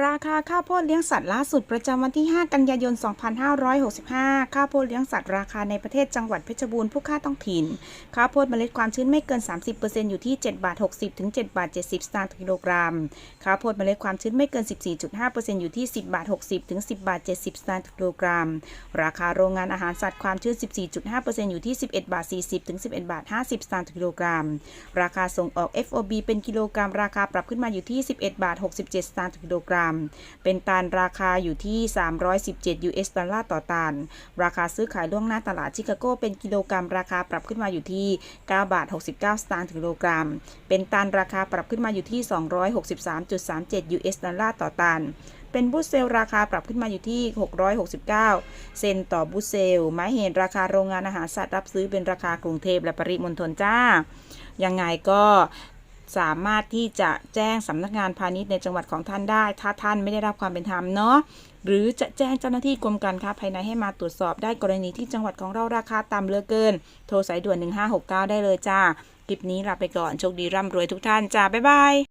ราคาข้าวโพดเลี้ยงสัตว์ล่าสุดประจำวันที่ 5 กันยายน 2565 ข้าวโพดเลี้ยงสัตว์ราคาในประเทศจังหวัดเพชรบูรณ์ผู้ค้าต้องถิ่น ข้าวโพดเมล็ดความชื้นไม่เกิน 30%อยู่ที่7บาท60ถึง7บาท70 สตางค์ต่อกิโลกรัม ข้าวโพดเมล็ดความชื้นไม่เกิน 14.5%อยู่ที่ 10บาท60ถึง10บาท70 สตางค์ต่อกิโลกรัม ราคาโรงงานอาหารสัตว์ความชื้น 14.5%อยู่ที่ 11บาท40ถึง11บาท50 สตางค์ต่อกิโลกรัม ราคาส่งออก FOB เป็นกิโลกรัม ราคาปรับขึ้นมาอยู่ที่ 11บาท67 สตางค์ต่อกิโลกรัมเป็นตันราคาอยู่ที่ 317 US ดอลลาร์ต่อตัน ราคาซื้อขายล่วงหน้าตลาดชิคาโกเป็นกิโลกรัม ราคาปรับขึ้นมาอยู่ที่ 9 บาท 69 สตางค์ต่อกิโลกรัม เป็นตันราคาปรับขึ้นมาอยู่ที่ 263.37 US ดอลลาร์ต่อตันเป็นบูเซลราคาปรับขึ้นมาอยู่ที่ 669 เซนต์ต่อบูเซลหมายเหตุราคาโรงงานอาหารสัตว์รับซื้อเป็นราคากรุงเทพและปริมณฑลจ้า ยังไงก็ สามารถที่จะแจ้งสำนักงานพาณิชย์ในจังหวัดของท่านได้ ถ้าท่านไม่ได้รับความเป็นธรรมเนาะหรือจะแจ้งเจ้าหน้าที่กรมการค้าภายในให้มาตรวจสอบได้กรณีที่จังหวัดของเราราคาต่ำเหลือเกิน โทรสายด่วน 1569 ได้เลยจ้า คลิปนี้ลาไปก่อน โชคดีร่ำรวยทุกท่านจ้า บ๊ายบาย